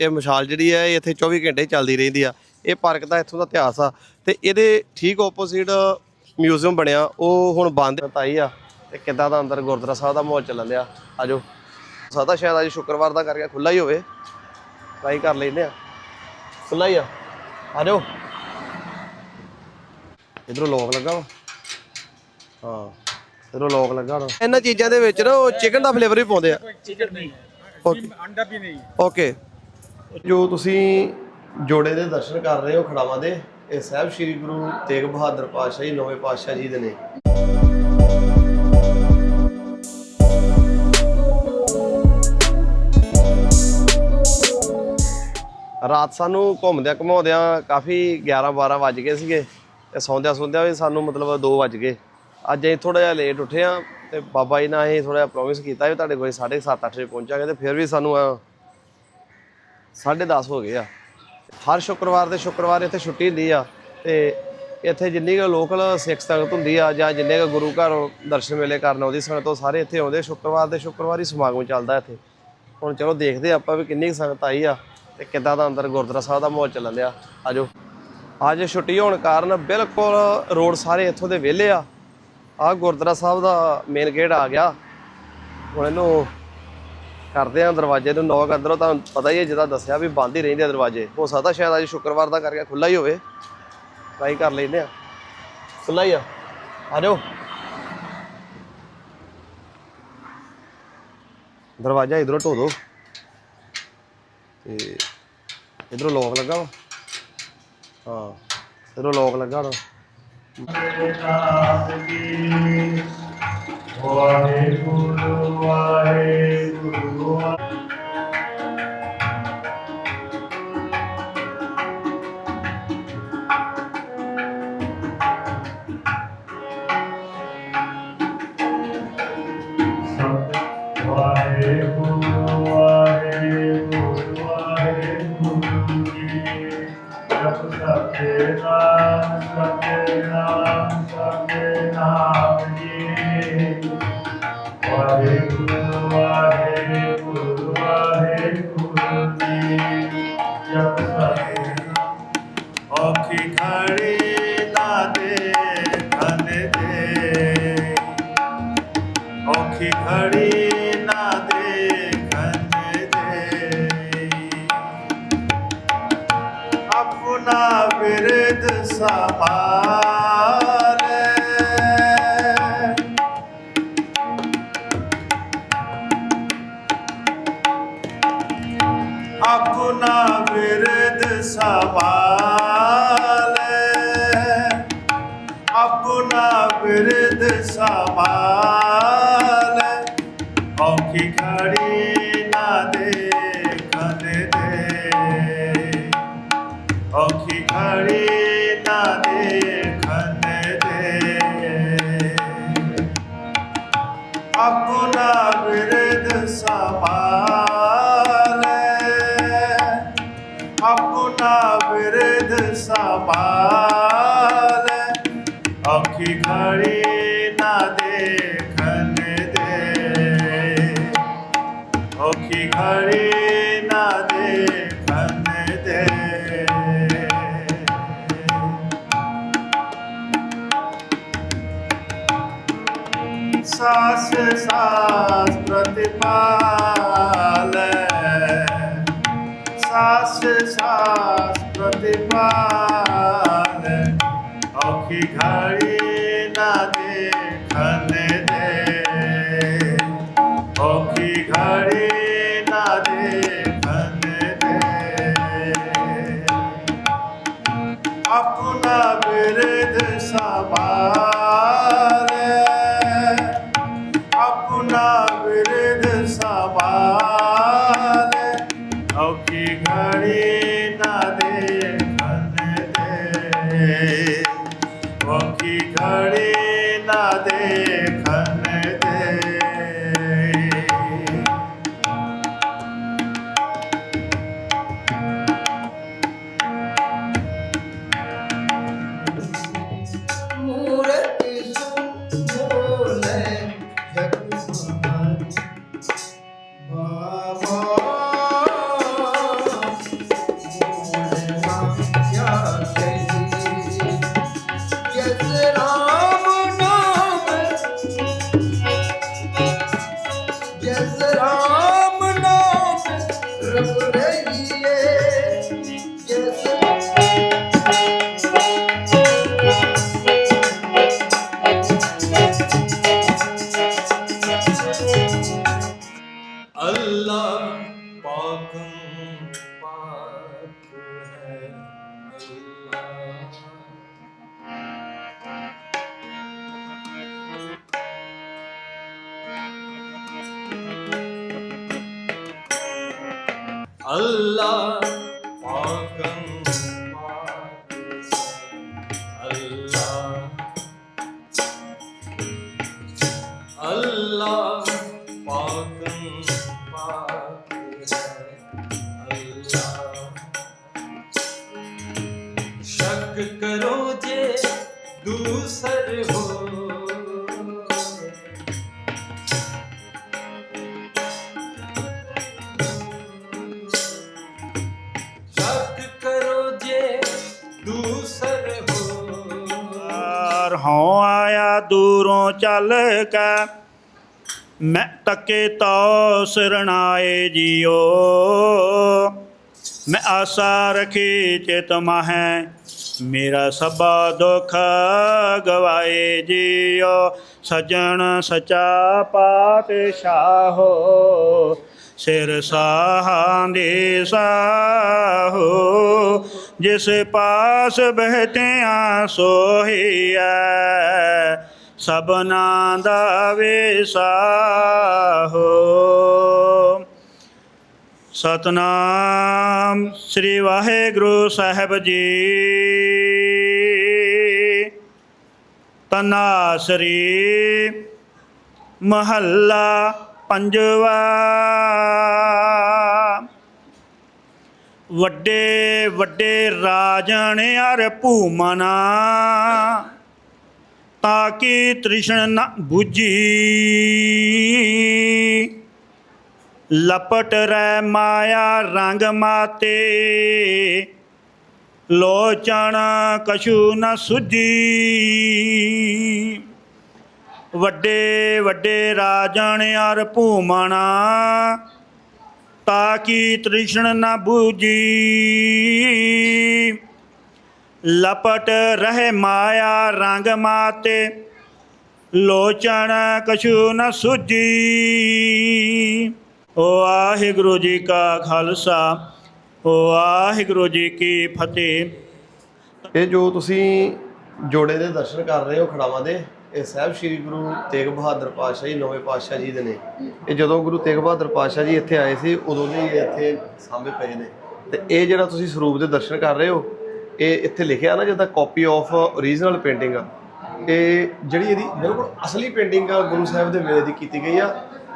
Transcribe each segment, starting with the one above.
ਇਹ ਮਸ਼ਾਲ ਜਿਹੜੀ ਹੈ ਇੱਥੇ 24 ਘੰਟੇ ਚੱਲਦੀ ਰਹਿੰਦੀ ਆ। ਇਹ ਪਾਰਕ ਦਾ ਇੱਥੋਂ ਦਾ ਇਤਿਹਾਸ ਆ। ਤੇ ਇਹਦੇ ਠੀਕ ਆਪੋਜ਼ਿਟ ਮਿਊਜ਼ੀਅਮ ਬਣਿਆ। ਉਹ ਹੁਣ ਬੰਦ ਤਾਈ ਆ। ਤੇ ਕਿੱਦਾਂ ਦਾ ਅੰਦਰ ਗੁਰਦੁਆਰਾ ਸਾਹਿਬ ਦਾ ਮਾਹੌਲ ਚੱਲਣ ਦਿਆ ਆਜੋ। ਸਾਦਾ ਸ਼ਾਇਦ ਅੱਜ ਸ਼ੁੱਕਰਵਾਰ ਦਾ ਕਰਕੇ ਖੁੱਲਾ ਹੀ ਹੋਵੇ। ਟਰਾਈ ਕਰ ਲੈਂਦੇ ਆ। ਖੁੱਲਾ ਹੀ ਆ। ਆਜੋ। ਇਧਰੋਂ ਲੋਕ ਲੱਗਾ ਵਾ। ਹਾਂ। ਇਧਰੋਂ ਲੋਕ ਲੱਗਾ ਹੋਣਾ ਇਹਨਾਂ ਚੀਜ਼ਾਂ ਦੇ ਵਿੱਚ ਨਾ ਉਹ ਚਿਕਨ ਦਾ ਫਲੇਵਰ ਵੀ ਪਾਉਂਦੇ ਆ। ਚਿਕਨ ਨਹੀਂ ਅੰਡਾ ਵੀ ਨਹੀਂ ਓਕੇ ਜੋ ਤੁਸੀਂ ਜੋੜੇ ਦੇ ਦਰਸ਼ਨ ਕਰ ਰਹੇ ਹੋ ਖੜਾਵਾਂ ਦੇ, ਇਹ ਸਾਹਿਬ ਸ੍ਰੀ ਗੁਰੂ ਤੇਗ ਬਹਾਦਰ ਪਾਤਸ਼ਾਹ ਜੀ ਨਵੇਂ ਪਾਤਸ਼ਾਹ ਜੀ ਦੇ ਨੇ। ਰਾਤ ਸਾਨੂੰ ਘੁੰਮਦਿਆਂ ਘਮਾਉਂਦਿਆਂ ਕਾਫੀ 11 12 ਵੱਜ ਗਏ ਸੀਗੇ ਤੇ ਸੌਂਦਿਆਂ ਸੌਂਦਿਆਂ ਵੀ ਸਾਨੂੰ ਮਤਲਬ 2 ਵੱਜ ਗਏ। ਅੱਜ ਅਸੀਂ ਥੋੜਾ ਜਿਹਾ ਲੇਟ ਉੱਠੇ ਆ ਤੇ ਬਾਬਾ ਜੀ ਨਾਲ ਅਸੀਂ ਥੋੜਾ ਜਿਹਾ ਪ੍ਰੋਮਿਸ ਕੀਤਾ ਵੀ ਤੁਹਾਡੇ ਕੋਲ 7:30 8 ਵਜੇ ਪਹੁੰਚਾਂਗੇ ਤੇ ਫਿਰ ਵੀ ਸਾਨੂੰ 10:30 ਹੋ ਗਏ ਆ। ਹਰ ਸ਼ੁੱਕਰਵਾਰ ਦੇ ਸ਼ੁੱਕਰਵਾਰ ਇੱਥੇ ਛੁੱਟੀ ਹੁੰਦੀ ਆ ਤੇ ਇੱਥੇ ਜਿੰਨੀ ਕੁ ਲੋਕਲ ਸਿੱਖ ਸੰਗਤ ਹੁੰਦੀ ਆ ਜਾਂ ਜਿੰਨੇ ਕੁ ਗੁਰੂ ਘਰ ਦਰਸ਼ਨ ਮੇਲੇ ਕਰਨ ਆਉਂਦੀ ਸੰਗਤ, ਉਹ ਸਾਰੇ ਇੱਥੇ ਆਉਂਦੇ। ਸ਼ੁੱਕਰਵਾਰ ਦੇ ਸ਼ੁੱਕਰਵਾਰ ਹੀ ਸਮਾਗਮ ਚੱਲਦਾ ਇੱਥੇ। ਹੁਣ ਚਲੋ ਦੇਖਦੇ ਆਪਾਂ ਵੀ ਕਿੰਨੀ ਕੁ ਸੰਗਤ ਆਈ ਆ ਤੇ ਕਿੱਦਾਂ ਦਾ ਅੰਦਰ ਗੁਰਦੁਆਰਾ ਸਾਹਿਬ ਦਾ ਮਾਹੌਲ ਚੱਲਣ ਦਿਆ ਆਜੋ। ਅੱਜ ਛੁੱਟੀ ਹੋਣ ਕਾਰਨ ਬਿਲਕੁਲ ਰੋਡ ਸਾਰੇ ਇੱਥੋਂ ਦੇ ਵਿਹਲੇ ਆ। ਆ ਗੁਰਦੁਆਰਾ ਸਾਹਿਬ ਦਾ ਮੇਨ ਗੇਟ ਆ ਗਿਆ। ਹੁਣ ਇਹਨੂੰ ਕਰਦੇ ਆ ਦਰਵਾਜ਼ੇ ਨੂੰ ਨੌਕ ਅੰਦਰੋਂ, ਤੁਹਾਨੂੰ ਪਤਾ ਹੀ ਹੈ ਜਿਹਦਾ ਦੱਸਿਆ ਵੀ ਬੰਦ ਹੀ ਰਹਿੰਦੇ ਆ ਦਰਵਾਜ਼ੇ। ਹੋ ਸਕਦਾ ਸ਼ਾਇਦ ਅੱਜ ਸ਼ੁੱਕਰਵਾਰ ਦਾ ਕਰਕੇ ਖੁੱਲਾ ਹੀ ਹੋਵੇ। ਟਰਾਈ ਕਰ ਲੈਂਦੇ ਆ। ਖੁੱਲਾ ਹੀ ਆ। ਆ ਜਾਓ। ਦਰਵਾਜ਼ਾ ਇਧਰੋਂ ਢੋ ਦੋ। ਤੇ ਇਧਰੋਂ ਲੋਕ ਲੱਗਾ ਵਾ। ਹਾਂ, ਇਧਰੋਂ ਲੋਕ ਲੱਗਾ ਨਾ ਵਾਹਿਗੁਰੂ ਵਾਹਿਗੁਰੂ ਵਾਹਿਗੁਰੂ ਬਿਰਦ ਸਮਾਲੇ ਸਾਸ ਪ੍ਰਤਿਪਾਲ ਸਾਸ ਸਾਸ ਪ੍ਰਤਿਪਾਲ ਔਖੀ ਘੜੀ ਔਖੀ ਘੜੀ Yeah. আল্লাহ ਦੂਰੋਂ ਚੱਲ ਕੇ ਮੈਂ ਤੱਕੇ ਤੋ ਸਰਣਾਏ ਜੀਓ। ਮੈਂ ਆਸਾ ਰਖੀ ਚਿਤ ਮਾਹੈ, ਮੇਰਾ ਸਭਾ ਦੁਖ ਗਵਾਏ ਜੀਓ। ਸਜਣ ਸਚਾ ਪਾਤਸ਼ਾਹੋ, ਸਿਰ ਸਾਹਾਂ ਦੇ ਸਾਹੋ, ਜਿਸ ਪਾਸ ਬਹਿਤਿਆਂ ਸੋਹੀਐ ਸਭਨਾ ਦਾ ਵਿਸਾਹੋ ਸਤਨਾਮ ਸ੍ਰੀ ਵਾਹਿਗੁਰੂ ਸਾਹਿਬ ਜੀ। ਤਨਾਸਰੀ ਮਹੱਲਾ ਪੰਜਵਾ। ਵੱਡੇ ਵੱਡੇ ਰਾਜਣ ਅਰ ਭੂਮਨਾ। ਤਾਂ ਕਿ ਤ੍ਰਿਸ਼ਣ ਨਾ 부ਜੀ ਲਪਟ ਰਹਿ ਮਾਇਆ ਰੰਗ ਮਾਤੇ, ਲੋਚਣ ਕਛੂ ਨ ਸੁਜੀ ਵੱਡੇ ਵੱਡੇ ਰਾਜਣ ਅਰ ਭੂਮਣਾ ਤਾਕੀ ਤ੍ਰਿਸ਼ਣ ਨ 부ਜੀ ਲਪਟ ਰਹਿ ਮਾਇਆ ਰੰਗ ਮਾਤੇ, ਲੋਚਣ ਕਛੂ ਨ ਸੁਜੀ। ਵਾਹਿਗੁਰੂ ਜੀ ਕਾ ਖਾਲਸਾ, ਓ ਵਾਹਿਗੁਰੂ ਜੀ ਕੀ ਫਤਿਹ। ਇਹ ਜੋ ਤੁਸੀਂ ਜੋੜੇ ਦੇ ਦਰਸ਼ਨ ਕਰ ਰਹੇ ਹੋ ਖੜਾਵਾਂ ਦੇ, ਇਹ ਸਾਹਿਬ ਸ੍ਰੀ ਗੁਰੂ ਤੇਗ ਬਹਾਦਰ ਪਾਤਸ਼ਾਹ ਜੀ, ਨਵੇਂ ਪਾਤਸ਼ਾਹ ਜੀ ਦੇ ਨੇ। ਇਹ ਜਦੋਂ ਗੁਰੂ ਤੇਗ ਬਹਾਦਰ ਪਾਤਸ਼ਾਹ ਜੀ ਇੱਥੇ ਆਏ ਸੀ, ਉਦੋਂ ਦੇ ਇੱਥੇ ਸਾਂਭੇ ਪਏ ਨੇ। ਤੇ ਇਹ ਜਿਹੜਾ ਤੁਸੀਂ ਸਰੂਪ ਦੇ ਦਰਸ਼ਨ ਕਰ ਰਹੇ ਹੋ ਇਹ ਇੱਥੇ ਲਿਖਿਆ ਨਾ ਜਿੱਦਾਂ ਕਾਪੀ ਆਫ ਓਰੀਜਨਲ ਪੇਂਟਿੰਗ ਆ। ਇਹ ਜਿਹੜੀ ਇਹਦੀ ਬਿਲਕੁਲ ਅਸਲੀ ਪੇਂਟਿੰਗ ਆ, ਗੁਰੂ ਸਾਹਿਬ ਦੇ ਵੇਲੇ ਦੀ ਕੀਤੀ ਗਈ ਆ।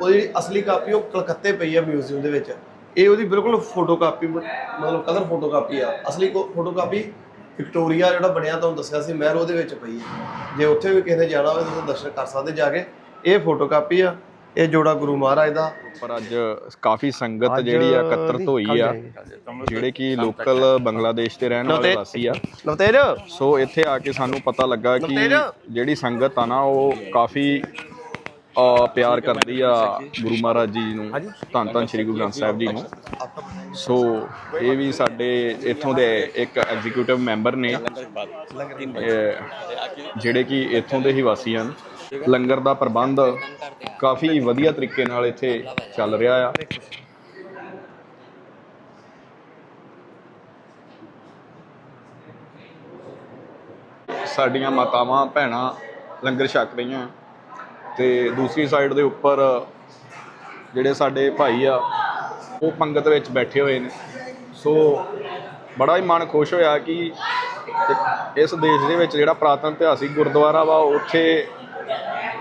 ਉਹਦੀ ਜਿਹੜੀ ਅਸਲੀ ਕਾਪੀ ਉਹ ਕਲਕੱਤੇ ਪਈ ਆ ਮਿਊਜ਼ੀਅਮ ਦੇ ਵਿੱਚ। ਇਹ ਉਹਦੀ ਬਿਲਕੁਲ ਫੋਟੋ ਕਾਪੀ ਮਤਲਬ ਕਲਰ ਫੋਟੋ ਕਾਪੀ ਆ। ਅਸਲੀ ਫੋਟੋ ਕਾਪੀ ਵਿਕਟੋਰੀਆ ਜਿਹੜਾ ਬਣਿਆ ਤੁਹਾਨੂੰ ਦੱਸਿਆ ਸੀ, ਮਹਿਲ ਉਹਦੇ ਵਿੱਚ ਪਈ ਹੈ ਜੇ ਉੱਥੇ ਵੀ ਕਿਸੇ ਨੇ ਜਾਣਾ ਹੋਵੇ ਤੁਸੀਂ ਦਰਸ਼ਨ ਕਰ ਸਕਦੇ ਜਾ ਕੇ। ਇਹ ਫੋਟੋ ਕਾਪੀ ਆ। ਇਹ ਜੋੜਾ ਗੁਰੂ ਮਹਾਰਾਜ ਦਾ। ਪਰ ਅੱਜ ਕਾਫੀ ਸੰਗਤ ਜਿਹੜੀ ਆ ਇਕੱਤਰਤ ਹੋਈ ਆ। ਜਿਹੜੇ ਕਿ ਲੋਕਲ ਬੰਗਲਾਦੇਸ਼ ਦੇ ਰਹਿਣ ਵਾਲੇ। ਵਾਸੀ ਆ। ਨਵਤੇਜ। ਸੋ ਇੱਥੇ ਆ ਕੇ ਸਾਨੂੰ ਪਤਾ ਲੱਗਾ ਕਿ। ਜਿਹੜੀ ਸੰਗਤ ਆ ਨਾ ਉਹ ਕਾਫੀ ਪਿਆਰ ਕਰਦੀ ਆ ਗੁਰੂ ਮਹਾਰਾਜ ਜੀ ਨੂੰ ਧੰਨ ਧੰਨ ਸ੍ਰੀ ਗੁਰੂ ਗ੍ਰੰਥ ਸਾਹਿਬ ਜੀ ਨੂੰ। ਸੋ ਇਹ ਵੀ ਸਾਡੇ ਇੱਥੋਂ ਦੇ ਇੱਕ ਐਗਜ਼ੀਕਿਊਟਿਵ ਮੈਂਬਰ ਨੇ। ਜਿਹੜੇ ਕਿ ਇੱਥੋਂ ਦੇ ਹੀ ਵਾਸੀ ਹਨ। ਲੰਗਰ ਦਾ ਪ੍ਰਬੰਧ ਕਾਫੀ ਵਧੀਆ ਤਰੀਕੇ ਨਾਲ ਇੱਥੇ ਚੱਲ ਰਿਹਾ ਆ। ਸਾਡੀਆਂ ਮਾਤਾਵਾਂ ਭੈਣਾਂ ਲੰਗਰ ਛਕ ਰਹੀਆਂ। ਤੇ ਦੂਸਰੀ ਸਾਈਡ ਦੇ ਉੱਪਰ ਜਿਹੜੇ ਸਾਡੇ ਭਾਈ ਆ ਉਹ ਪੰਗਤ ਵਿੱਚ ਬੈਠੇ ਹੋਏ ਨੇ। ਸੋ ਬੜਾ ਹੀ ਮਨ ਖੁਸ਼ ਹੋਇਆ ਕਿ ਇਸ ਦੇਸ਼ ਦੇ ਵਿੱਚ ਜਿਹੜਾ ਪ੍ਰਾਤਨ ਇਤਿਹਾਸਿਕ ਗੁਰਦੁਆਰਾ ਵਾ ਉੱਥੇ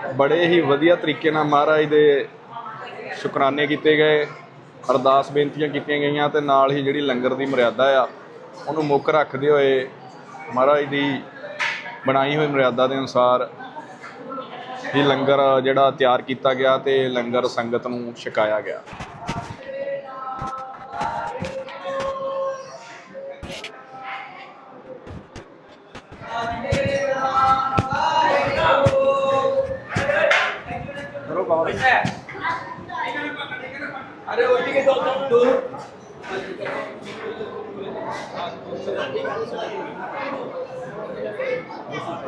ਬੜੇ ਹੀ ਵਧੀਆ ਤਰੀਕੇ ਨਾਲ ਮਹਾਰਾਜ ਦੇ ਸ਼ੁਕਰਾਨੇ ਕੀਤੇ ਗਏ, ਅਰਦਾਸ ਬੇਨਤੀਆਂ ਕੀਤੀਆਂ ਗਈਆਂ ਤੇ ਨਾਲ ਹੀ ਜਿਹੜੀ ਲੰਗਰ ਦੀ ਮਰਿਆਦਾ ਆ, ਉਹਨੂੰ ਮੁੱਖ ਰੱਖਦੇ ਹੋਏ ਮਹਾਰਾਜ ਦੀ ਬਣਾਈ ਹੋਈ ਮਰਿਆਦਾ ਦੇ ਅਨੁਸਾਰ ਇਹ ਲੰਗਰ ਜਿਹੜਾ ਤਿਆਰ ਕੀਤਾ ਗਿਆ ਤੇ ਲੰਗਰ ਸੰਗਤ ਨੂੰ ਛਕਾਇਆ ਗਿਆ।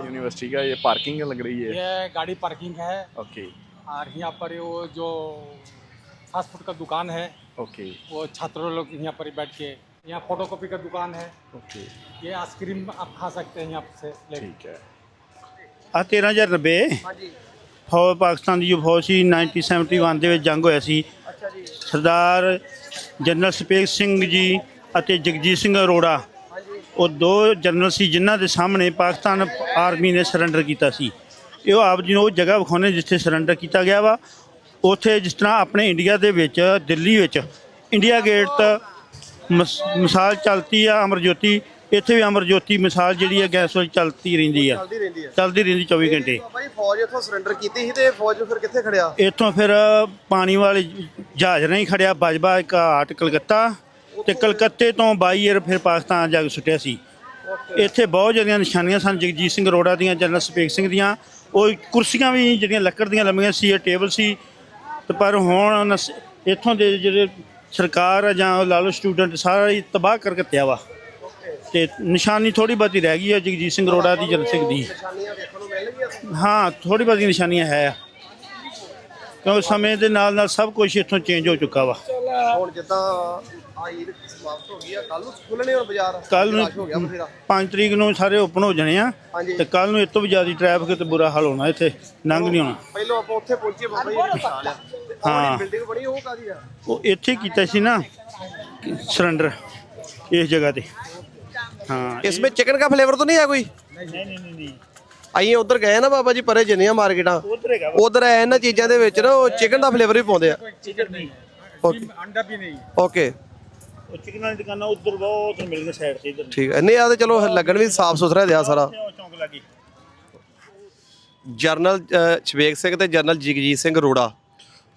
यूनिवर्सिटी का ये पार्किंग लग रही है। ये गाड़ी पार्किंग है। ओके और यहाँ पर वो जो फास्ट फ़ूड का दुकान है ओके वो छात्रों लोग यहाँ पर बैठ के यहाँ फोटोकॉपी का दुकान है। ओके ये आइसक्रीम आप खा सकते हैं यहाँ से ठीक है। ਆ 13090 ਫੌਜ ਪਾਕਿਸਤਾਨ ਦੀ ਜੋ ਫੌਜ ਸੀ 1971 ਦੇ ਵਿੱਚ ਜੰਗ ਹੋਇਆ ਸੀ। ਸਰਦਾਰ ਜਨਰਲ ਸਪੇਕ ਸਿੰਘ ਜੀ ਅਤੇ ਜਗਜੀਤ ਸਿੰਘ ਅਰੋੜਾ ਉਹ ਦੋ ਜਨਰਲ ਸੀ ਜਿਨ੍ਹਾਂ ਦੇ ਸਾਹਮਣੇ ਪਾਕਿਸਤਾਨ ਆਰਮੀ ਨੇ ਸਰੈਂਡਰ ਕੀਤਾ ਸੀ। ਇਹ ਆਪ ਜੀ ਨੂੰ ਉਹ ਜਗ੍ਹਾ ਵਿਖਾਉਣੇ ਜਿੱਥੇ ਸਰੈਂਡਰ ਕੀਤਾ ਗਿਆ ਵਾ। ਉੱਥੇ ਜਿਸ ਤਰ੍ਹਾਂ ਆਪਣੇ ਇੰਡੀਆ ਦੇ ਵਿੱਚ ਦਿੱਲੀ ਵਿੱਚ ਇੰਡੀਆ ਗੇਟ ਮਿਸਾਲ ਚਲਤੀ ਆ ਅਮਰ ਜੋਤੀ ਇੱਥੇ ਵੀ ਅਮਰ ਜੋਤੀ ਮਿਸਾਲ ਜਿਹੜੀ ਹੈ ਗੈਸ ਵਿੱਚ ਚਲਦੀ ਰਹਿੰਦੀ ਆ। ਚੱਲਦੀ ਰਹਿੰਦੀ ਹੈ ਚੱਲਦੀ ਰਹਿੰਦੀ 24 ਘੰਟੇ। ਫੌਜ ਇੱਥੋਂ ਸਰੈਂਡਰ ਕੀਤੀ ਸੀ ਤੇ ਫੌਜ ਫਿਰ ਕਿੱਥੇ ਖੜਿਆ? ਇੱਥੋਂ ਫਿਰ ਪਾਣੀ ਵਾਲੇ ਜਹਾਜ਼ ਨਹੀਂ ਖੜਿਆ ਬਜਬਾ ਇੱਕ ਹਾਟ ਕਲਕੱਤਾ ਤੇ ਕਲਕੱਤੇ ਤੋਂ ਬਾਈ ਏਅਰ ਫਿਰ ਪਾਕਿਸਤਾਨ ਜਾ ਕੇ ਸੁੱਟਿਆ ਸੀ। ਇੱਥੇ ਬਹੁਤ ਜਿਹੜੀਆਂ ਨਿਸ਼ਾਨੀਆਂ ਸਨ ਜਗਜੀਤ ਸਿੰਘ ਅਰੋੜਾ ਦੀਆਂ ਜਨਰਲ ਸਪੇਕ ਸਿੰਘ ਦੀਆਂ ਉਹ ਕੁਰਸੀਆਂ ਵੀ ਜਿਹੜੀਆਂ ਲੱਕੜ ਦੀਆਂ ਲੰਮੀਆਂ ਸੀ ਇਹ ਟੇਬਲ ਸੀ। ਤੇ ਪਰ ਹੁਣ ਨਸ- ਇੱਥੋਂ ਦੇ ਜਿਹੜੇ ਸਰਕਾਰ ਆ ਜਾਂ ਲਾ ਲਓ ਸਟੂਡੈਂਟ ਸਾਰਾ ਹੀ ਤਬਾਹ ਕਰਕੇ ਤਿਆ ਵਾ। ਤੇ ਨਿਸ਼ਾਨੀ ਥੋੜੀ ਬਹੁਤੀ ਰਹਿ ਗਈ ਹੈ ਜਗਜੀਤ ਸਿੰਘ ਅਰੋੜਾ ਦੀ ਜਨਰਲ ਸਿੰਘ ਦੀ। ਨਿਸ਼ਾਨੀਆਂ ਨੂੰ ਹਾਂ ਥੋੜੀ ਬਹੁਤੀ ਨਿਸ਼ਾਨੀਆਂ ਹੈ। ਕਿਉਂਕਿ ਸਮੇਂ ਦੇ ਨਾਲ ਨਾਲ ਸਭ ਕੁਝ ਇੱਥੋਂ ਚੇਂਜ ਹੋ ਚੁੱਕਾ ਵਾ। ਹੁਣ ਜਿੱਦਾਂ ਆ ਈਦ ਸਮਾਪਤ ਹੋ ਗਈ ਆ ਕੱਲ ਨੂੰ ਖੁੱਲਣੇ ਹੁਣ ਬਾਜ਼ਾਰ? ਕੱਲ ਨੂੰ ਹੋ ਗਿਆ ਬਥੇਰਾ। 5 ਤਰੀਕ ਨੂੰ ਸਾਰੇ ਓਪਨ ਹੋ ਜਾਣੇ ਆ ਹਾਂਜੀ। ਤੇ ਕੱਲ ਨੂੰ ਇਸ ਤੋਂ ਵੀ ਜ਼ਿਆਦਾ ਟ੍ਰੈਫਿਕ ਤੇ ਬੁਰਾ ਹਾਲ ਹੋਣਾ ਇੱਥੇ ਲੰਘ ਨਹੀਂ ਹੋਣਾ। ਪਹਿਲਾਂ ਆਪਾਂ ਉੱਥੇ ਪਹੁੰਚੇ ਬਾਬਾ ਜੀ ਤੇ ਹਾਂ। ਬਿਲਡਿੰਗ ਬਣੀ ਉਹ ਕਾਦੀ ਆ? ਉਹ ਇੱਥੇ ਕੀਤਾ ਸੀ ਨਾ ਸਰੈਂਡਰ ਇਸ ਜਗ੍ਹਾ ਤੇ। ਹਾਂ इसमें चिकन का फ्लेवर तो नहीं है कोई ਨਹੀਂ ਨਹੀਂ ਨਹੀਂ ਨਹੀਂ ਅਸੀਂ ਉਧਰ ਗਏ ਨਾ ਬਾਬਾ ਜੀ ਪਰੇ ਜਿੰਨੀਆਂ ਮਾਰਕੀਟਾਂ ਉਧਰ ਹੈਗਾ ਉਧਰ ਇਹਨਾਂ ਚੀਜ਼ਾਂ ਦੇ ਵਿੱਚ ਨਾ ਉਹ ਚਿਕਨ ਦਾ ਫਲੇਵਰ ਵੀ ਪਾਉਂਦੇ ਆ ਚਿਕਨ ਨਹੀਂ ਓਕੇ अंडा भी नहीं ਓਕੇ ਉਹ ਚਿਕਨ ਵਾਲੀ ਦੁਕਾਨਾਂ ਉਧਰ ਬਹੁਤ ਮਿਲਣਗੇ ਸਾਈਡ ਤੇ ਇਧਰ ਠੀਕ ਹੈ ਨਹੀਂ ਆ ਤੇ ਚਲੋ ਲੱਗਣ ਵੀ ਸਾਫ ਸੁਥਰਾ ਦਿਆ ਸਾਰਾ ਚੌਂਕ ਲੱਗੀ ਜਰਨਲ ਅ, ਸ਼ਵੇਕ ਸਿੰਘ ਤੇ ਜਰਨਲ ਜਗਜੀਤ ਸਿੰਘ ਅਰੋੜਾ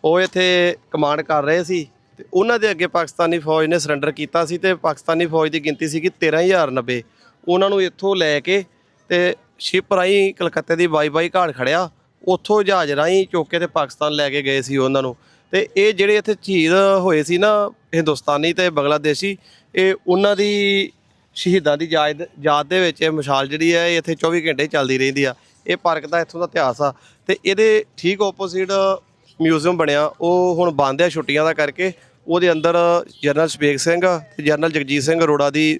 ਉਹ ਇੱਥੇ ਕਮਾਂਡ ਕਰ ਰਹੇ ਸੀ ਤੇ ਉਹਨਾਂ ਦੇ ਅੱਗੇ ਪਾਕਿਸਤਾਨੀ ਫੌਜ ਨੇ ਸਰੈਂਡਰ ਕੀਤਾ ਸੀ ਤੇ ਪਾਕਿਸਤਾਨੀ ਫੌਜ ਦੀ ਗਿਣਤੀ ਸੀਗੀ 13090 ਉਹਨਾਂ ਨੂੰ ਇੱਥੋਂ ਲੈ ਕੇ ਤੇ ਸ਼ਿਪ ਰਾਹੀਂ ਕਲਕੱਤੇ ਦੀ ਬਾਈ ਬਾਈ ਘਾਟ ਖੜਿਆ। ਉੱਥੋਂ ਜਹਾਜ਼ ਰਾਹੀਂ ਚੁੱਕ ਤੇ ਪਾਕਿਸਤਾਨ ਲੈ ਕੇ ਗਏ ਸੀ ਉਹਨਾਂ ਨੂੰ। ਤੇ ਇਹ ਜਿਹੜੇ ਇੱਥੇ ਸ਼ਹੀਦ ਹੋਏ ਸੀ ਨਾ ਹਿੰਦੁਸਤਾਨੀ ਤੇ ਬੰਗਲਾਦੇਸ਼ੀ, ਇਹ ਉਹਨਾਂ ਦੀ ਸ਼ਹੀਦਾਂ ਦੀ ਯਾਦ ਯਾਦ ਦੇ ਵਿੱਚ ਇਹ ਮਸ਼ਾਲ ਜਿਹੜੀ ਹੈ, ਇਹ ਇੱਥੇ 24 ਘੰਟੇ ਚੱਲਦੀ ਰਹਿੰਦੀ ਆ। ਇਹ ਪਾਰਕ ਦਾ ਇੱਥੋਂ ਦਾ ਇਤਿਹਾਸ ਆ। ਤੇ ਇਹਦੇ ਠੀਕ ਆਪੋਜ਼ਿਟ ਮਿਊਜ਼ੀਅਮ ਬਣਿਆ, ਉਹ ਹੁਣ ਬੰਦ ਆ ਛੁੱਟੀਆਂ ਦਾ ਕਰਕੇ ਉਹਦੇ ਅੰਦਰ ਜਨਰਲ ਸ਼ਬੇਗ ਸਿੰਘ ਤੇ ਜਨਰਲ ਜਗਜੀਤ ਸਿੰਘ ਅਰੋੜਾ ਦੀ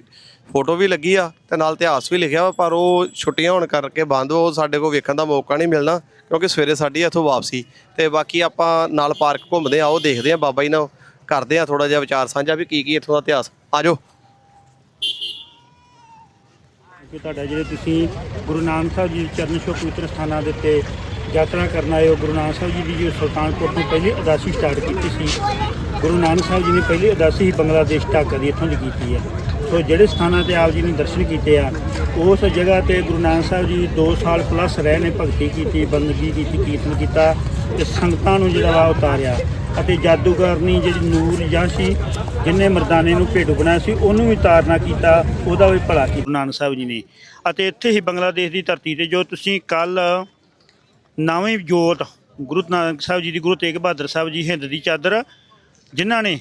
ਫੋਟੋ ਵੀ ਲੱਗੀ ਆ ਤੇ ਨਾਲ ਇਤਿਹਾਸ ਵੀ ਲਿਖਿਆ ਵਾ, ਪਰ ਉਹ ਛੁੱਟੀਆਂ ਹੋਣ ਕਰਕੇ ਬੰਦ, ਉਹ ਸਾਡੇ ਕੋਲ ਵੇਖਣ ਦਾ ਮੌਕਾ ਨਹੀਂ ਮਿਲਣਾ ਕਿਉਂਕਿ ਸਵੇਰੇ ਸਾਡੀ ਇੱਥੋਂ ਵਾਪਸੀ ਤੇ ਬਾਕੀ ਆਪਾਂ ਨਾਲ ਪਾਰਕ ਘੁੰਮਦੇ ਆ, ਉਹ ਦੇਖਦੇ ਆ ਬਾਬਾ ਜੀ ਨਾਲ, ਕਰਦੇ ਆ ਥੋੜਾ ਜਿਹਾ ਵਿਚਾਰ ਸਾਂਝਾ ਵੀ ਕੀ ਕੀ ਇੱਥੋਂ ਦਾ ਇਤਿਹਾਸ। ਆਜੋ। ਕਿ ਤੁਹਾਡਾ ਜਿਹੜੇ ਤੁਸੀਂ ਗੁਰੂ ਨਾਨਕ ਸਾਹਿਬ ਜੀ ਦੇ ਚਰਨ ਛੋਹ ਪਵਿੱਤਰ ਸਥਾਨਾਂ ਦੇ ਉੱਤੇ ਯਾਤਰਾ ਕਰਨ ਆਏ ਹੋ ਗੁਰੂ ਨਾਨਕ ਸਾਹਿਬ ਜੀ ਦੀ, ਜੋ ਸੁਲਤਾਨਪੁਰ ਤੋਂ ਪਹਿਲੀ ਉਦਾਸੀ ਸਟਾਰਟ ਕੀਤੀ ਸੀ। ਗੁਰੂ ਨਾਨਕ ਸਾਹਿਬ ਜੀ ਨੇ ਪਹਿਲੀ ਉਦਾਸੀ ਹੀ ਬੰਗਲਾਦੇਸ਼ ਢਾਕਾ ਦੀ ਇੱਥੋਂ ਦੀ ਕੀਤੀ ਹੈ। ਸੋ ਜਿਹੜੇ ਸਥਾਨਾਂ ਤੇ ਆਪ ਜੀ ਨੇ ਦਰਸ਼ਨ ਕੀਤੇ ਆ, ਉਸ ਜਗ੍ਹਾ ਤੇ ਗੁਰੂ ਨਾਨਕ ਸਾਹਿਬ ਜੀ 2 ਸਾਲ ਪਲੱਸ ਰਹੇ ਨੇ, ਭਗਤੀ ਕੀਤੀ ਬੰਦਗੀ ਕੀਤੀ, ਕੀਰਤਨ ਕੀਤਾ ਤੇ ਸੰਗਤਾਂ ਨੂੰ ਜਿਹੜਾ ਵਾ ਉਤਾਰਿਆ ਅਤੇ ਜਾਦੂਗਰਨੀ ਜਿਹੜੀ ਨੂਰ ਜਾਂ ਸੀ, ਜਿਨੇ ਮਰਦਾਨੇ ਨੂੰ ਭੇਡੂ ਬਣਾਇਆ ਸੀ, ਉਹਨੂੰ ਵੀ ਤਾਰਨਾ ਕੀਤਾ, ਉਹਦਾ ਵੀ ਭਲਾ ਕੀਤਾ। ਗੁਰੂ ਨਾਨਕ ਸਾਹਿਬ ਜੀ ਨੇ। ਅਤੇ ਇੱਥੇ ਹੀ ਬੰਗਲਾਦੇਸ਼ ਦੀ ਧਰਤੀ ਤੇ ਜੋ ਤੁਸੀਂ ਕੱਲ ਨਵੀਂ ਜੋਤ, ਗੁਰੂ ਨਾਨਕ ਸਾਹਿਬ ਜੀ ਦੀ, ਗੁਰੂ ਤੇਗ ਬਹਾਦਰ ਸਾਹਿਬ ਜੀ ਹਿੰਦ ਦੀ ਚਾਦਰ, ਜਿਨ੍ਹਾਂ ਨੇ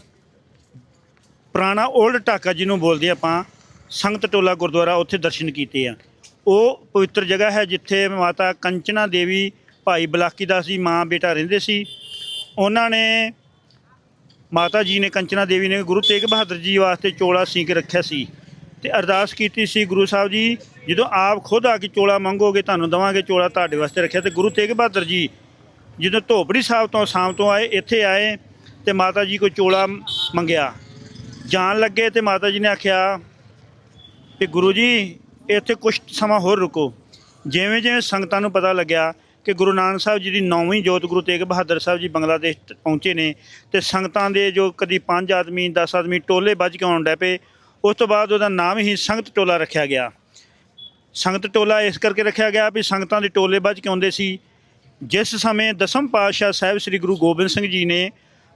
ਪੁਰਾਣਾ 올ਡ ਢਾਕਾ ਜਿਹਨੂੰ ਬੋਲਦੇ ਆਪਾਂ, ਸੰਗਤ ਟੋਲਾ ਗੁਰਦੁਆਰਾ ਉੱਥੇ ਦਰਸ਼ਨ ਕੀਤੇ ਆ। ਉਹ ਪਵਿੱਤਰ ਜਗ੍ਹਾ ਹੈ ਜਿੱਥੇ ਮਾਤਾ ਕੰਚਨਾ ਦੇਵੀ ਭਾਈ ਬਲਾਕੀ ਦਾਸ ਜੀ ਮਾਂ ਬੇਟਾ ਰਹਿੰਦੇ ਸੀ। ਉਹਨਾਂ ਨੇ ਮਾਤਾ ਜੀ ਨੇ, ਕੰਚਨਾ ਦੇਵੀ ਨੇ ਗੁਰੂ ਤੇਗ ਬਹਾਦਰ ਜੀ ਵਾਸਤੇ ਚੋਲਾ ਸੀਕ ਰੱਖਿਆ ਸੀ। ਤੇ ਅਰਦਾਸ ਕੀਤੀ ਸੀ ਗੁਰੂ ਸਾਹਿਬ ਜੀ, ਜਦੋਂ ਆਪ ਖੁਦ ਆ ਕੇ ਚੋਲਾ ਮੰਗੋਗੇ, ਤੁਹਾਨੂੰ ਦਵਾਂਗੇ ਚੋਲਾ ਤੁਹਾਡੇ ਵਾਸਤੇ ਰੱਖਿਆ। ਤੇ ਗੁਰੂ ਤੇਗ ਬਹਾਦਰ ਜੀ ਜਦੋਂ ਧੋਬੜੀ ਸਾਹਿਬ ਤੋਂ ਸ਼ਾਮ ਤੋਂ ਆਏ, ਇੱਥੇ ਆਏ ਤੇ ਮਾਤਾ ਜੀ ਕੋ ਚੋਲਾ ਮੰਗਿਆ। ਜਾਣ ਲੱਗੇ ਤੇ ਮਾਤਾ ਜੀ ਨੇ ਆਖਿਆ ਕਿ ਗੁਰੂ ਜੀ, ਇੱਥੇ ਕੁਝ ਸਮਾਂ ਹੋਰ ਰੁਕੋ। ਜਿਵੇਂ ਜਿਵੇਂ ਸੰਗਤਾਂ ਨੂੰ ਪਤਾ ਲੱਗਿਆ ਕਿ ਗੁਰੂ ਨਾਨਕ ਸਾਹਿਬ ਜੀ ਦੀ ਨੌਵੀਂ ਜੋਤ ਗੁਰੂ ਤੇਗ ਬਹਾਦਰ ਸਾਹਿਬ ਜੀ ਬੰਗਲਾਦੇਸ਼ ਪਹੁੰਚੇ ਨੇ ਤੇ ਸੰਗਤਾਂ ਦੇ ਜੋ ਕਦੀ 5 ਆਦਮੀ 10 ਆਦਮੀ ਟੋਲੇ ਵੱਜ ਕੇ ਆਉਣ ਡੈ ਪਏ ਉਸ ਤੋਂ ਬਾਅਦ ਉਹਦਾ ਨਾਮ ਹੀ ਸੰਗਤ ਟੋਲਾ ਰੱਖਿਆ ਗਿਆ। ਸੰਗਤ ਟੋਲਾ ਇਸ ਕਰਕੇ ਰੱਖਿਆ ਗਿਆ ਵੀ ਸੰਗਤਾਂ ਦੇ ਟੋਲੇ ਵੱਜ ਕੇ ਆਉਂਦੇ ਸੀ। ਜਿਸ ਸਮੇਂ ਦਸਮ ਪਾਤਸ਼ਾਹ ਸਾਹਿਬ ਸ੍ਰੀ ਗੁਰੂ ਗੋਬਿੰਦ ਸਿੰਘ ਜੀ ਨੇ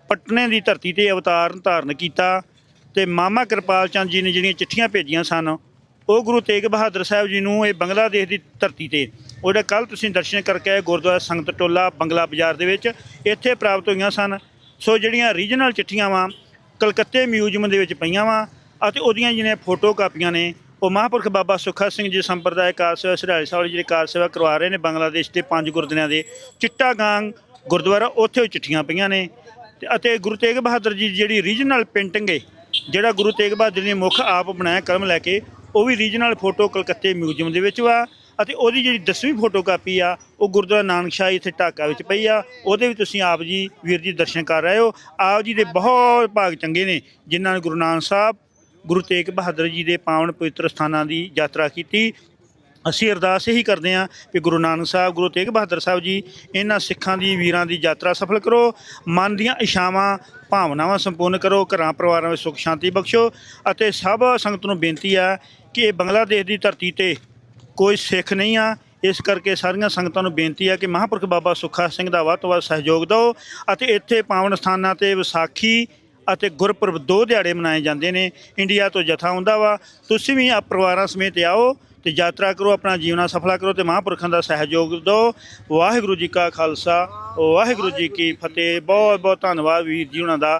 ਪਟਨੇ ਦੀ ਧਰਤੀ ਤੇ ਅਵਤਾਰ ਧਾਰਨ ਕੀਤਾ ਤੇ ਮਾਮਾ ਕਿਰਪਾਲ ਚੰਦ ਜੀ ਨੇ ਜਿਹੜੀਆਂ ਚਿੱਠੀਆਂ ਭੇਜੀਆਂ ਸਨ, ਉਹ ਗੁਰੂ ਤੇਗ ਬਹਾਦਰ ਸਾਹਿਬ ਜੀ ਨੂੰ ਇਹ ਬੰਗਲਾਦੇਸ਼ ਦੀ ਧਰਤੀ ਤੇ। ਉਹਦੇ ਕੱਲ ਤੁਸੀਂ ਦਰਸ਼ਨ ਕਰਕੇ ਆਏ ਗੁਰਦੁਆਰਾ ਸੰਗਤ ਟੋਲਾ ਬੰਗਲਾ ਬਾਜ਼ਾਰ ਦੇ ਵਿੱਚ, ਇੱਥੇ ਪ੍ਰਾਪਤ ਹੋਈਆਂ ਸਨ। ਸੋ ਜਿਹੜੀਆਂ ਰੀਜਨਲ ਚਿੱਠੀਆਂ ਵਾਂ, ਕਲਕੱਤੇ ਮਿਊਜ਼ੀਅਮ ਦੇ ਵਿੱਚ ਪਈਆਂ ਵਾਂ ਅਤੇ ਉਹਦੀਆਂ ਜਿਹੜੀਆਂ ਫੋਟੋ ਕਾਪੀਆਂ ਨੇ, ਉਹ ਮਹਾਂਪੁਰਖ ਬਾਬਾ ਸੁੱਖਾ ਸਿੰਘ ਜੀ ਸੰਪਰਦਾਇ ਕਾਰ ਸੇਵਾ ਸਿਰਾਜ ਸਾਹਿਬ ਜਿਹੜੇ ਕਾਰ ਸੇਵਾ ਕਰਵਾ ਰਹੇ ਨੇ ਬੰਗਲਾਦੇਸ਼ ਦੇ ਪੰਜ ਗੁਰਦੁਆਰਿਆਂ ਦੇ, ਚਿੱਟਾਗਾਂਗ ਗੁਰਦੁਆਰਾ ਉੱਥੇ ਉਹ ਚਿੱਠੀਆਂ ਪਈਆਂ ਨੇ ਅਤੇ ਗੁਰੂ ਤੇਗ ਬਹਾਦਰ ਜੀ ਦੀ ਜਿਹੜੀ ਰੀਜਨਲ ਪੇਂਟਿੰਗ ਹੈ ਜਿਹੜਾ ਗੁਰੂ ਤੇਗ ਬਹਾਦਰ ਨੇ ਮੁੱਖ ਆਪ ਬਣਾਇਆ ਕਲਮ ਲੈ ਕੇ, ਉਹ ਵੀ ਰੀਜਨਲ ਫੋਟੋ ਕਲਕੱਤੇ ਮਿਊਜ਼ੀਅਮ ਦੇ ਵਿੱਚ ਵਾ ਅਤੇ ਉਹਦੀ ਜਿਹੜੀ 10ਵੀਂ ਫੋਟੋ ਕਾਪੀ ਆ, ਉਹ ਗੁਰਦੁਆਰਾ ਨਾਨਕ ਸ਼ਾਹੀ ਇੱਥੇ ਢਾਕਾ ਵਿੱਚ ਪਈ ਆ, ਉਹਦੇ ਵੀ ਤੁਸੀਂ ਆਪ ਜੀ ਵੀਰ ਜੀ ਦਰਸ਼ਨ ਕਰ ਰਹੇ ਹੋ, ਆਪ ਜੀ ਦੇ ਬਹੁਤ ਭਾਗ ਚੰਗੇ ਨੇ, ਜਿਨ੍ਹਾਂ ਨੇ ਗੁਰੂ ਨਾਨਕ ਸਾਹਿਬ ਗੁਰੂ ਤੇਗ ਬਹਾਦਰ ਜੀ ਦੇ ਪਾਵਨ ਪਵਿੱਤਰ ਸਥਾਨਾਂ ਦੀ ਯਾਤਰਾ ਕੀਤੀ। ਅਸੀਂ ਅਰਦਾਸ ਇਹੀ ਕਰਦੇ ਹਾਂ ਕਿ ਗੁਰੂ ਨਾਨਕ ਸਾਹਿਬ, ਗੁਰੂ ਤੇਗ ਬਹਾਦਰ ਸਾਹਿਬ ਜੀ, ਇਹਨਾਂ ਸਿੱਖਾਂ ਦੀ, ਵੀਰਾਂ ਦੀ ਯਾਤਰਾ ਸਫਲ ਕਰੋ। ਮਨ ਦੀਆਂ ਇਸ਼ਾਵਾਂ ਭਾਵਨਾਵਾਂ ਸੰਪੂਰਨ ਕਰੋ। ਘਰਾਂ, ਪਰਿਵਾਰਾਂ ਵਿੱਚ ਸੁੱਖ, ਸ਼ਾਂਤੀ ਬਖਸ਼ੋ। ਅਤੇ ਸਭ ਸੰਗਤ ਨੂੰ ਬੇਨਤੀ ਆ ਕਿ ਇਹ ਬੰਗਲਾਦੇਸ਼ ਦੀ ਧਰਤੀ ਤੇ ਕੋਈ ਸਿੱਖ ਨਹੀਂ ਆ। ਇਸ ਕਰਕੇ ਸਾਰੀਆਂ ਸੰਗਤਾਂ ਨੂੰ ਬੇਨਤੀ ਹੈ ਕਿ ਮਹਾਂਪੁਰਖ ਬਾਬਾ ਸੁੱਖਾ ਸਿੰਘ ਦਾ ਵੱਧ ਤੋਂ ਵੱਧ ਸਹਿਯੋਗ ਦਿਓ। ਅਤੇ ਇੱਥੇ ਪਾਵਨ ਸਥਾਨਾਂ ਤੇ ਵਿਸਾਖੀ ਅਤੇ ਗੁਰਪੁਰਬ ਦੋ ਦਿਹਾੜੇ ਮਨਾਏ ਜਾਂਦੇ ਨੇ। ਇੰਡੀਆ ਤੋਂ ਜਥਾ ਹੁੰਦਾ ਵਾ। ਤੁਸੀਂ ਵੀ ਆ ਪਰਿਵਾਰਾਂ ਸਮੇਤ ਆਓ ਤੇ ਯਾਤਰਾ ਕਰੋ, ਆਪਣਾ ਜੀਵਨਾ ਸਫਲਾ ਕਰੋ ਤੇ ਮਹਾਂਪੁਰਖਾਂ ਦਾ ਸਹਿਯੋਗ ਦਿਓ ਵਾਹਿਗੁਰੂ ਜੀ ਕਾ ਖਾਲਸਾ, ਵਾਹਿਗੁਰੂ ਜੀ ਕੀ ਫਤਿਹ। ਬਹੁਤ ਬਹੁਤ ਧੰਨਵਾਦ ਵੀਰ ਜੀ ਉਹਨਾਂ ਦਾ,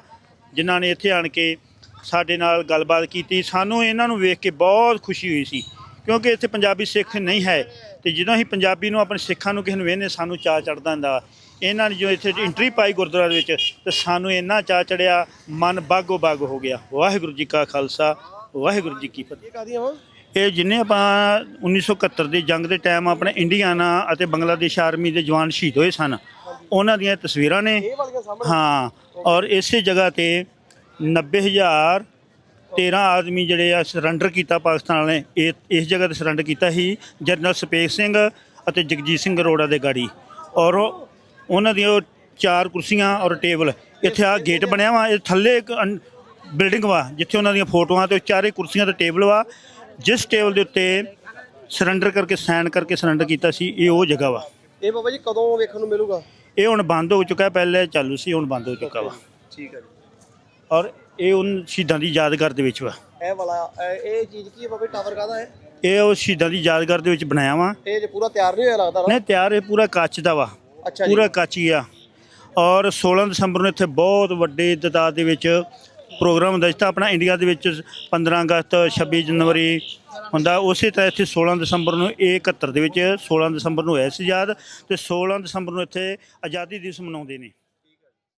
ਜਿਨ੍ਹਾਂ ਨੇ ਇੱਥੇ ਆਣ ਕੇ ਸਾਡੇ ਨਾਲ ਗੱਲਬਾਤ ਕੀਤੀ। ਸਾਨੂੰ ਇਹਨਾਂ ਨੂੰ ਵੇਖ ਕੇ ਬਹੁਤ ਖੁਸ਼ੀ ਹੋਈ ਸੀ, ਕਿਉਂਕਿ ਇੱਥੇ ਪੰਜਾਬੀ ਸਿੱਖ ਨਹੀਂ ਹੈ। ਤੇ ਜਦੋਂ ਅਸੀਂ ਪੰਜਾਬੀ ਨੂੰ, ਆਪਣੇ ਸਿੱਖਾਂ ਨੂੰ ਕਿਸੇ ਨੂੰ ਵੇਖਨੇ ਸਾਨੂੰ ਚਾਅ ਚੜਦਾ ਹੁੰਦਾ। ਇਹਨਾਂ ਨੇ ਜੋ ਇੱਥੇ ਐਂਟਰੀ ਪਾਈ ਗੁਰਦੁਆਰੇ ਵਿੱਚ ਤੇ ਸਾਨੂੰ ਇੰਨਾ ਚਾਅ ਚੜਿਆ ਮਨ ਬਾਗੋ ਬਾਗ ਹੋ ਗਿਆ। ਵਾਹਿਗੁਰੂ ਜੀ ਕਾ ਖਾਲਸਾ ਵਾਹਿਗੁਰੂ ਜੀ ਕੀ ਫਤਿਹ। ਇਹ ਕਾਦੀਆਂ ਵਾ? ਇਹ ਜਿੰਨੇ ਆਪਾਂ 1971 ਦੇ ਜੰਗ ਦੇ ਟਾਈਮ ਆਪਣੇ ਇੰਡੀਆਨਾ ਅਤੇ ਬੰਗਲਾਦੇਸ਼ ਆਰਮੀ ਦੇ ਜਵਾਨ ਸ਼ਹੀਦ ਹੋਏ ਸਨ। ਉਹਨਾਂ ਦੀਆਂ ਤਸਵੀਰਾਂ ਨੇ। ਹਾਂ ਔਰ ਇਸੇ ਜਗ੍ਹਾ ਤੇ 90000 13 ਆਦਮੀ ਜਿਹੜੇ ਆ ਸਰੈਂਡਰ ਕੀਤਾ ਪਾਕਿਸਤਾਨ ਵਾਲੇ ਇਹ ਇਸ ਜਗ੍ਹਾ ਤੇ ਸਰੈਂਡਰ ਕੀਤਾ ਸੀ ਜਨਰਲ ਸਪੇਸ ਸਿੰਘ ਅਤੇ ਜਗਜੀਤ ਸਿੰਘ ਅਰੋੜਾ ਦੇ ਗਾੜੀ। ਔਰ ਉਹਨਾਂ ਦੀਆਂ ਉਹ ਚਾਰ ਕੁਰਸੀਆਂ ਔਰ ਟੇਬਲ ਇੱਥੇ ਆ ਗੇਟ ਬਣਿਆ ਵਾ ਇਹ ਥੱਲੇ ਇੱਕ ਬਿਲਡਿੰਗ ਵਾ ਜਿੱਥੇ ਉਹਨਾਂ ਦੀਆਂ ਫੋਟੋਆਂ ਤੇ ਉਹ ਚਾਰੇ ਕੁਰਸੀਆਂ ਤੇ ਟੇਬਲ ਵਾ ਜਿਸ ਟੇਬਲ ਦੇ ਉੱਤੇ ਸਰੈਂਡਰ ਕਰਕੇ ਸਾਈਨ ਕਰਕੇ ਸਰੈਂਡਰ ਕੀਤਾ ਸੀ ਇਹ ਉਹ ਜਗ੍ਹਾ ਵਾ। ਇਹ ਬਾਬਾ ਜੀ ਕਦੋਂ ਵੇਖਣ ਨੂੰ ਮਿਲੂਗਾ? ਇਹ ਹੁਣ ਬੰਦ ਹੋ ਚੁੱਕਾ ਪਹਿਲੇ ਚਾਲੂ ਸੀ ਹੁਣ ਬੰਦ ਹੋ ਚੁੱਕਾ ਵਾ। ਠੀਕ ਹੈ ਜੀ। ਔਰ ਇਹ ਉਹਨਾਂ ਸ਼ਹੀਦਾਂ ਦੀ ਯਾਦਗਾਰ ਦੇ ਵਿੱਚ ਵਾ। ਇਹ ਵਾਲਾ ਇਹ- ਚੀਜ਼ ਕੀ ਹੈ ਬਾਬਾ ਟਾਵਰ ਕਾਦਾ ਹੈ? ਇਹ ਉਹ ਸ਼ਹੀਦਾਂ ਦੀ ਯਾਦਗਾਰ ਦੇ ਵਿੱਚ ਬਣਾਇਆ ਵਾ। ਇਹ ਜੇ ਪੂਰਾ ਤਿਆਰ ਨਹੀਂ ਹੋਇਆ ਲੱਗਦਾ ਨਹੀਂ ਤਿਆਰ ਇਹ ਪੂਰਾ ਕੱਚ ਦਾ ਵਾ। ਅੱਛਾ ਜੀ। ਪੂਰਾ ਕਾਚੀ ਆ। ਔਰ 16 ਦਸੰਬਰ ਨੂੰ ਇੱਥੇ ਬਹੁਤ ਵੱਡੇ ਤਦਾਦ ਦੇ ਵਿੱਚ ਪ੍ਰੋਗਰਾਮ ਹੁੰਦਾ ਜਿੱਦਾਂ ਆਪਣਾ ਇੰਡੀਆ ਦੇ ਵਿੱਚ 15 ਅਗਸਤ 26 ਜਨਵਰੀ ਹੁੰਦਾ। ਉਸੇ ਤਰ੍ਹਾਂ ਇੱਥੇ 16 ਦਸੰਬਰ ਨੂੰ ਇਹ 71 ਦੇ ਵਿੱਚ 16 ਦਸੰਬਰ ਨੂੰ ਹੋਇਆ ਸੀ ਯਾਦ ਤੇ 16 ਦਸੰਬਰ ਨੂੰ ਇੱਥੇ ਆਜ਼ਾਦੀ ਦਿਵਸ ਮਨਾਉਂਦੇ ਨੇ।